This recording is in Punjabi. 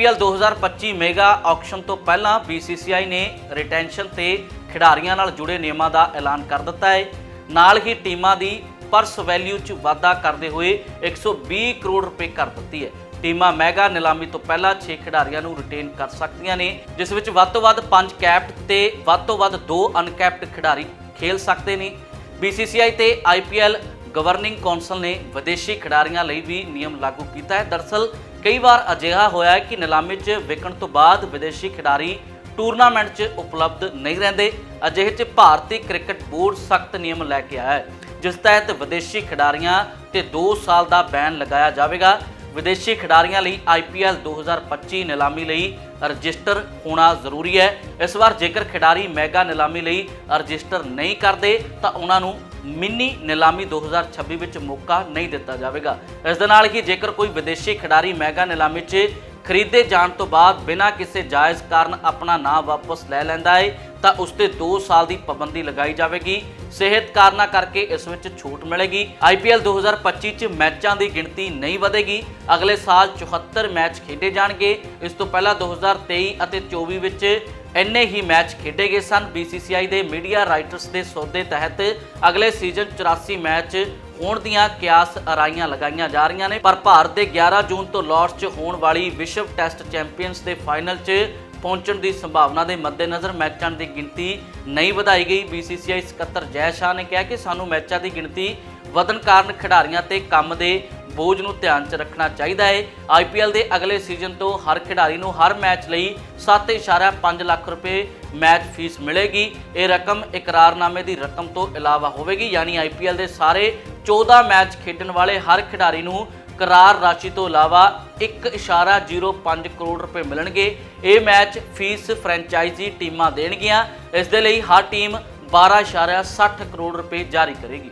IPL 2025 ਮੈਗਾ ਆਕਸ਼ਨ ਤੋਂ ਪਹਿਲਾਂ BCCI ਨੇ ਰਿਟੈਂਸ਼ਨ ਤੇ ਖਿਡਾਰੀਆਂ ਨਾਲ ਜੁੜੇ ਨਿਯਮਾਂ ਦਾ ਐਲਾਨ ਕਰ ਦਿੱਤਾ ਹੈ। ਨਾਲ ਹੀ ਟੀਮਾਂ ਦੀ ਪਰਸ ਵੈਲਿਊ 'ਚ ਵਾਧਾ ਕਰਦੇ ਹੋਏ 120 ਕਰੋੜ ਰੁਪਏ ਕਰ ਦਿੱਤੀ ਹੈ। ਟੀਮਾਂ ਮੈਗਾ ਨਿਲਾਮੀ ਤੋਂ ਪਹਿਲਾਂ 6 ਖਿਡਾਰੀਆਂ ਨੂੰ ਰਿਟੇਨ ਕਰ ਸਕਦੀਆਂ ਨੇ, ਜਿਸ ਵਿੱਚ ਵੱਧ ਤੋਂ ਵੱਧ 5 ਕੈਪਟ ਤੇ ਵੱਧ ਤੋਂ ਵੱਧ 2 ਅਨਕੈਪਟ ਖਿਡਾਰੀ ਖੇਲ ਸਕਦੇ ਨੇ। BCCI ਤੇ IPL ਗਵਰਨਿੰਗ ਕੌਂਸਲ ਨੇ ਵਿਦੇਸ਼ੀ ਖਿਡਾਰੀਆਂ ਲਈ ਵੀ ਨਿਯਮ ਲਾਗੂ ਕੀਤਾ ਹੈ। ਦਰਸਲ, ਕਈ ਵਾਰ ਅਜਿਹਾ ਹੋਇਆ ਹੈ ਕਿ ਨਿਲਾਮੀ 'ਚ ਵਿਕਣ ਤੋਂ ਬਾਅਦ ਵਿਦੇਸ਼ੀ ਖਿਡਾਰੀ ਟੂਰਨਾਮੈਂਟ 'ਚ ਉਪਲਬਧ ਨਹੀਂ ਰਹਿੰਦੇ। ਅਜਿਹੇ 'ਚ ਭਾਰਤੀ ਕ੍ਰਿਕਟ ਬੋਰਡ ਸਖਤ ਨਿਯਮ ਲੈ ਕੇ ਆਇਆ ਹੈ, ਜਿਸ ਤਹਿਤ ਵਿਦੇਸ਼ੀ ਖਿਡਾਰੀਆਂ ਤੇ 2 ਸਾਲ ਦਾ ਬੈਨ ਲਗਾਇਆ ਜਾਵੇਗਾ। ਵਿਦੇਸ਼ੀ ਖਿਡਾਰੀਆਂ ਲਈ IPL 2025 ਨਿਲਾਮੀ ਲਈ ਰਜਿਸਟਰ ਹੋਣਾ ਜ਼ਰੂਰੀ ਹੈ। ਇਸ ਵਾਰ ਜੇਕਰ ਖਿਡਾਰੀ ਮੈਗਾ ਨਿਲਾਮੀ ਲਈ ਰਜਿਸਟਰ ਨਹੀਂ ਕਰਦੇ, ਤਾਂ ਉਹਨਾਂ ਨੂੰ ਮਿੰਨੀ ਨਿਲਾਮੀ 2026 ਵਿੱਚ ਮੌਕਾ ਨਹੀਂ ਦਿੱਤਾ ਜਾਵੇਗਾ। ਇਸ ਦੇ ਨਾਲ ਹੀ ਜੇਕਰ ਕੋਈ ਵਿਦੇਸ਼ੀ ਖਿਡਾਰੀ ਮੈਗਾ ਨਿਲਾਮੀ 'ਚ ਖਰੀਦੇ ਜਾਣ ਤੋਂ ਬਾਅਦ ਬਿਨਾਂ ਕਿਸੇ ਜਾਇਜ਼ ਕਾਰਨ ਆਪਣਾ ਨਾਂ ਵਾਪਸ ਲੈ ਲੈਂਦਾ ਹੈ ਤਾਂ ਉਸ ਤੇ 2 ਸਾਲ ਦੀ ਪਾਬੰਦੀ ਲਗਾਈ ਜਾਵੇਗੀ। ਸਿਹਤ ਕਾਰਨਾਂ ਕਰਕੇ ਇਸ ਵਿੱਚ ਛੂਟ ਮਿਲੇਗੀ। IPL 2025 ਚ ਮੈਚਾਂ ਦੀ ਗਿਣਤੀ ਨਹੀਂ ਵਧੇਗੀ। ਅਗਲੇ ਸਾਲ 74 ਮੈਚ ਖੇਡੇ ਜਾਣਗੇ। ਇਸ ਤੋਂ ਪਹਿਲਾਂ 2023 ਅਤੇ 24 ਵਿੱਚ ਇੰਨੇ ਹੀ ਮੈਚ ਖੇਡੇ ਗਏ ਸਨ। BCCI ਦੇ ਮੀਡੀਆ ਰਾਈਟਰਸ ਦੇ ਸੌਦੇ ਤਹਿਤ ਅਗਲੇ ਸੀਜ਼ਨ 84 ਮੈਚ ਹੋਣ ਦੀਆਂ ਕਿਆਸ ਅਰਾਈਆਂ ਲਗਾਈਆਂ ਜਾ ਰਹੀਆਂ ਨੇ। ਪਰ ਭਾਰਤ ਦੇ 11 ਜੂਨ ਤੋਂ ਲਾਰਡਸ 'ਚ ਹੋਣ ਵਾਲੀ ਵਿਸ਼ਵ ਟੈਸਟ ਚੈਂਪੀਅਨਸ ਦੇ ਫਾਈਨਲ 'ਚ ਪਹੁੰਚਣ ਦੀ ਸੰਭਾਵਨਾ ਦੇ ਮੱਦੇਨਜ਼ਰ ਮੈਚਾਂ ਦੀ ਗਿਣਤੀ ਨਹੀਂ ਵਧਾਈ ਗਈ। BCCI ਸਕੱਤਰ ਜੈ ਸ਼ਾਹ ਨੇ ਕਿਹਾ ਕਿ ਸਾਨੂੰ ਮੈਚਾਂ ਦੀ ਗਿਣਤੀ ਵਧਣ ਕਾਰਨ ਖਿਡਾਰੀਆਂ ਤੇ ਕੰਮ ਦੇ ਬੋਝ ਨੂੰ ਧਿਆਨ 'ਚ ਰੱਖਣਾ ਚਾਹੀਦਾ ਹੈ IPL ਦੇ ਅਗਲੇ ਸੀਜ਼ਨ ਤੋਂ ਹਰ ਖਿਡਾਰੀ ਨੂੰ ਹਰ ਮੈਚ ਲਈ 7.5 ਲੱਖ ਰੁਪਏ ਮੈਚ ਫੀਸ ਮਿਲੇਗੀ। ਇਹ ਰਕਮ ਇਕਰਾਰਨਾਮੇ ਦੀ ਰਕਮ ਤੋਂ ਇਲਾਵਾ ਹੋਵੇਗੀ, ਯਾਨੀ IPL ਦੇ ਸਾਰੇ 14 ਮੈਚ ਖੇਡਣ ਵਾਲੇ ਹਰ ਖਿਡਾਰੀ ਨੂੰ ਕਰਾਰ ਰਾਸ਼ੀ ਤੋਂ ਇਲਾਵਾ 1.05 ਕਰੋੜ ਰੁਪਏ ਮਿਲਣਗੇ। ਇਹ ਮੈਚ ਫੀਸ ਫਰੈਂਚਾਈਜ਼ੀ ਟੀਮਾਂ ਦੇਣਗੀਆਂ। ਇਸ ਦੇ ਲਈ ਹਰ ਟੀਮ 12.60 ਕਰੋੜ ਰੁਪਏ ਜਾਰੀ ਕਰੇਗੀ।